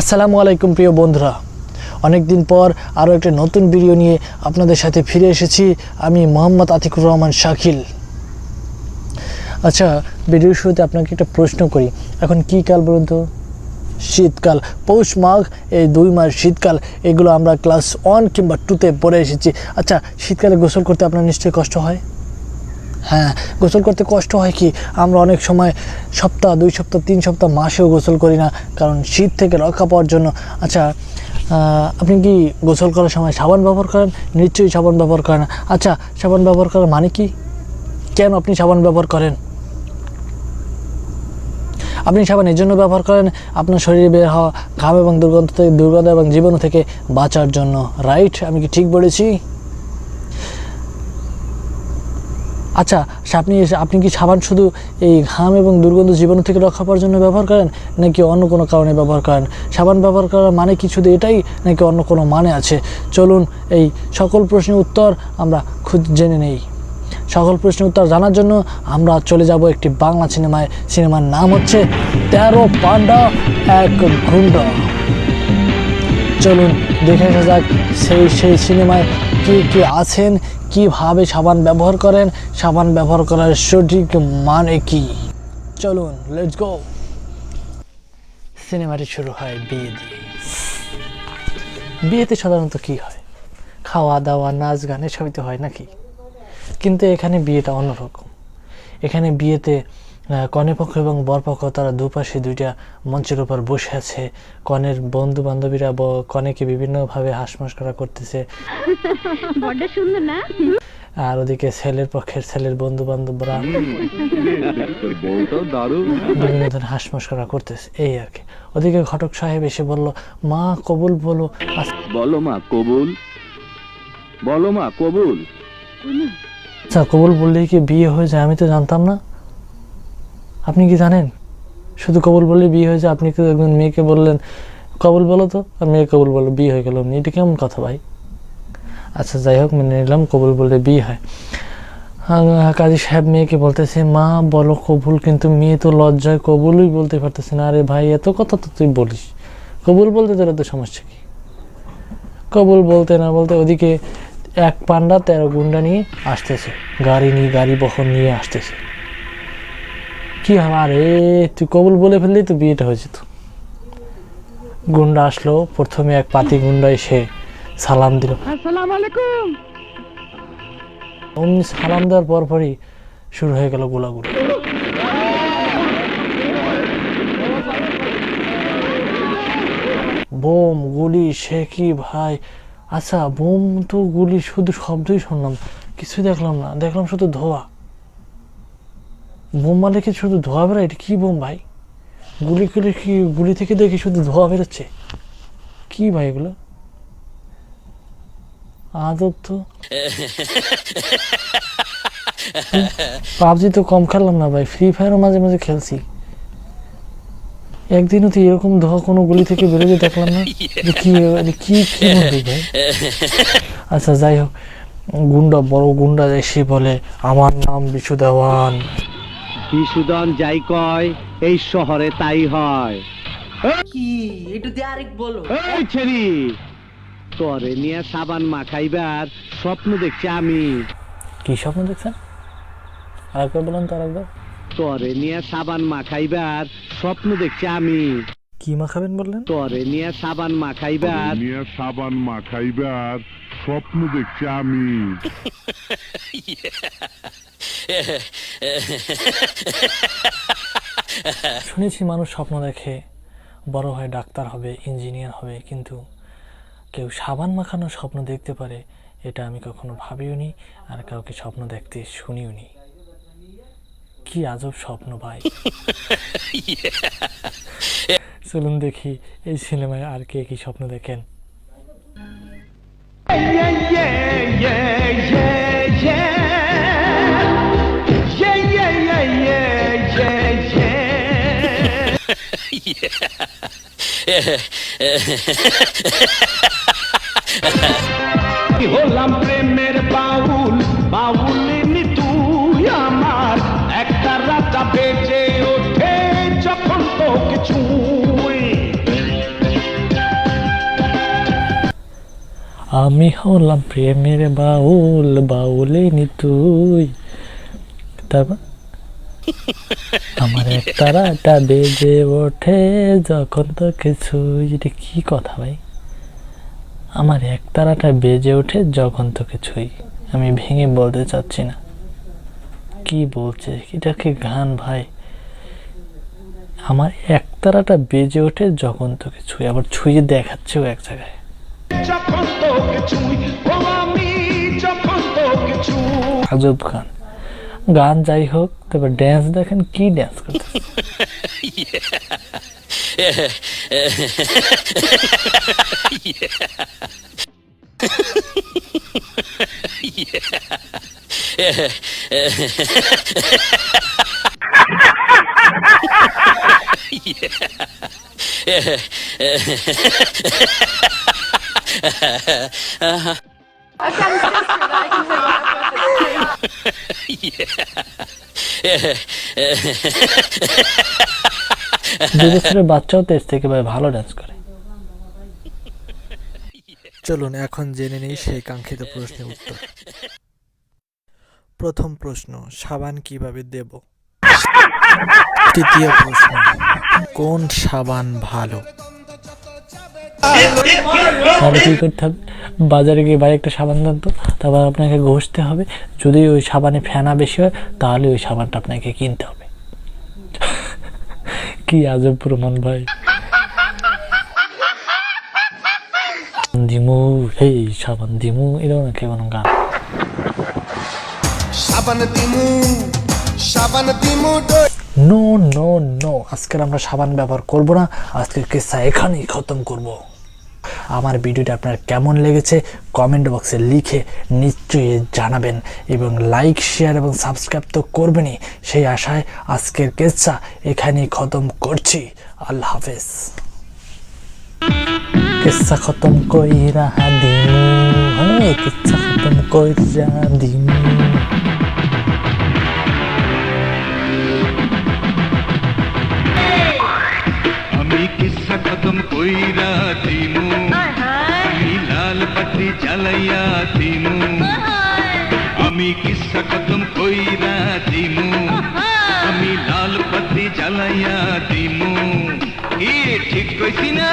আসসালামু আলাইকুম প্রিয় বন্ধুরা। অনেক দিন পর আরও একটা নতুন ভিডিও নিয়ে আপনাদের সাথে ফিরে এসেছি আমি মোহাম্মদ আতিকুর রহমান শাকিল। আচ্ছা ভিডিওর শুরুতে আপনাকে একটা প্রশ্ন করি, এখন কি কাল বলুন তো? শীতকাল, পৌষ মাঘ, এই দুই মাস শীতকাল, এগুলো আমরা ক্লাস ওয়ান কিংবা টুতে পড়ে এসেছি। আচ্ছা শীতকালে গোসল করতে আপনার নিশ্চয়ই কষ্ট হয়? হ্যাঁ গোসল করতে কষ্ট হয় কি? আমরা অনেক সময় সপ্তাহ, দুই সপ্তাহ, তিন সপ্তাহ মাসেও গোসল করি না, কারণ শীত থেকে রক্ষা পাওয়ার জন্য। আচ্ছা আপনি কি গোসল করার সময় সাবান ব্যবহার করেন? নিশ্চয়ই সাবান ব্যবহার করেন আচ্ছা সাবান ব্যবহার করার মানে কি? কেন আপনি সাবান ব্যবহার করেন? আপনি সাবান এই জন্য ব্যবহার করেন, আপনার শরীরে বের হওয়া ঘাম এবং দুর্গন্ধ থেকে, দুর্গন্ধ এবং জীবাণু থেকে বাঁচার জন্য রাইট আমি কি ঠিক বলেছি? আচ্ছা আপনি আপনি কি সাবান শুধু এই ঘাম এবং দুর্গন্ধ জীবাণু থেকে রক্ষা পাওয়ার জন্য ব্যবহার করেন, নাকি অন্য কোনো কারণে ব্যবহার করেন? সাবান ব্যবহার করার মানে কি শুধু এটাই, নাকি অন্য কোনো মানে আছে? চলুন, এই সকল প্রশ্নের উত্তর আমরা খুঁজ জেনে নেই। সকল প্রশ্নের উত্তর জানার জন্য আমরা চলে যাব একটি বাংলা সিনেমায়। সিনেমার নাম হচ্ছে তেরো পান্ডা, এক গুন্ডা। চলুন, দেখে আসা যাক সেই সেই সিনেমায় কে কে আছেন কীভাবে সাবান ব্যবহার করেন? সাবান ব্যবহার করার সঠিক মানে কি? চলুন লেটস গো সিনেমাটি শুরু হয় বিয়ে দিয়ে বিয়েতে সাধারণত কি হয়? খাওয়া দাওয়া, নাচ গান, এসবই তো হয় নাকি? কিন্তু এখানে বিয়েটা অন্যরকম। এখানে বিয়েতে কনেপক্ষ এবং বরপক্ষ তারা দুপাশে দুইটা মঞ্চের উপর বসে আছে। কনের বন্ধু বান্ধবীরা ব- কনেকে বিভিন্নভাবে হাসমস্করা করতেছে। বড্ড সুন্দর না? আর ওদিকে ছেলের পক্ষের ছেলের বন্ধু বান্ধবরা বিভিন্ন ধরনের হাসমস্করা করতেছে এই আর কি। ওদিকে ঘটক সাহেব এসে বলল মা কবুল বলো। বলো মা কবুল। বলো মা কবুল। আচ্ছা, কবুল বললেই কি বিয়ে হয়ে যায়? আমি তো জানতাম না। আপনি কি জানেন? শুধু কবুল বললে বিয়ে হয়েছে আপনি তো একজন মেয়েকে বললেন, কবুল বলো তো? আর মেয়ে কবুল বলল, বিয়ে হয়ে গেল এটা কেমন কথা ভাই? আচ্ছা যাই হোক, মেনে নিলাম, কবুল বললে বিয়ে হয়। কাজী সাহেব মেয়েকে বলতেছে, মা, বলো কবুল, কিন্তু মেয়ে তো লজ্জায় কবুলই বলতে পারতেছে না। আরে ভাই, এত কথা তো তুই বলিস। কবুল বলতে তোর তো সমস্যা কি? কবুল বলতে না বলতে ওদিকে এক পান্ডা তেরো গুন্ডা নিয়ে আসতেছে। গাড়ি নিয়ে, গাড়ি বহন নিয়ে আসতেছে। কি হবে আরে তুই কবুল বলে ফেললি তো বিয়েটা হয়ে যেত গুন্ডা আসলো প্রথমে এক পাতি গুন্ডা এসে সালাম দিল। আসসালামু আলাইকুম। অমনি সালাম দেওয়ার পরপরই শুরু হয়ে গেল গোলাগুলি। বোম গুলি সে কি ভাই? আচ্ছা বোম তো গুলি শুধু শব্দই শুনলাম কিছুই দেখলাম না। দেখলাম শুধু ধোয়া। বোম কি শুধু ধোয়া বেরোয়? এটা কি বোম ভাই? গুলি গুলি কি গুলি থেকে দেখি শুধু ধোয়া বেরোচ্ছে? কি ভাই এগুলো? আদর তো। পাবজি তো কম খেললাম না ভাই ফ্রি ফায়ারও মাঝে মাঝে খেলছি। একদিনও তো এরকম ধোয়া কোনো গুলি থেকে বেরোতে দেখলাম না। কি কি কি ভাই। আচ্ছা যাই হোক। গুন্ডা, বড় গুন্ডা এসে বলে, আমার নাম বিশু দেওয়ান বিশুদন যাই কয় এই শহরে তাই হয়। কি? একটু দিয়ে আরেক বলো। এই ছেড়ি তরে নিয়ে সাবান মাখাইবার স্বপ্ন দেখছি আমি। কি স্বপ্ন দেখছেন? আরেকবার বলেন তো আরেকবার। তরে নিয়ে সাবান মাখাইবার স্বপ্ন দেখছি আমি। কি মাখাবেন বললেন? তরে নিয়ে সাবান মাখাইবার নিয়ে সাবান মাখাইবার স্বপ্ন দেখছি আমি। শুনেছি মানুষ স্বপ্ন দেখে বড় হয় ডাক্তার হবে ইঞ্জিনিয়ার হবে কিন্তু কেউ সাবান মাখানোর স্বপ্ন দেখতে পারে এটা আমি কখনো ভাবিও নি আর কাউকে স্বপ্ন দেখতে শুনিও নি। কি আজব স্বপ্ন ভাই। চলুন দেখি এই সিনেমায় আর কে কি স্বপ্ন দেখেন। হলাম প্রেমের বাউল? বাউল তুই আমার। একটা রাজা বেজে ওঠে যখন তো কিছু আমি হলাম প্রেমের বাউল, বাউলে নি তুই তারপর? আমার এক তারাটা বেজে ওঠে যখন তো কিছুই এটা কি কথা ভাই? আমার এক তারাটা বেজে ওঠে যখন তো কিছুই। আমি ভেঙে বলতে চাচ্ছি না। কি বলছে? এটা কি গান ভাই? আমার এক তারাটা বেজে ওঠে যখন তো কিছুই। আবার ছুঁয়ে দেখাচ্ছেও এক জায়গায়। আজব গান। গান যাই হোক তবে ড্যান্স দেখেন কি ড্যান্স করতে দু বছরের বাচ্চাও তো এর থেকে ভালো ড্যান্স করে। চলুন, এখন জেনে নেই সেই কাঙ্ক্ষিত প্রশ্নের উত্তর। প্রথম প্রশ্ন, সাবান কীভাবে দেব? তৃতীয় প্রশ্ন, কোন সাবান ভালো? তাহলে কি করতে হবে বাজারে গিয়ে ভাই একটা সাবান দেন তারপর আপনাকে ঘষতে হবে। যদি ওই সাবানে ফেনা বেশি হয় তাহলে ওই সাবানটা আপনাকে কিনতে হবে। কি আজব প্রমাণ ভাই। দিমু এই সাবান দিমু এরকম নাকি কোনো গান। সাবান দিমু সাবান দিমু নো নো নো আজকের আমরা সাবান ব্যবহার করব না আজকের কিস্সা এখানেই খতম করব। আমার ভিডিওটা আপনার কেমন লেগেছে কমেন্ট বক্সে লিখে নিশ্চয়ই জানাবেন এবং লাইক, শেয়ার এবং সাবস্ক্রাইব তো করবেনই। সেই আশায় আজকের কেসা এখানেই খতম করছি। আল্লাহ হাফেজ। কিস্সা খতম কইরা দিমু হ্যাঁ খতম কইরা দিমু আমি কিসা খতম কইরা দিমু আমি লাল পাতি জ্বালাইয়া দিমু কি ঠিক কইছি না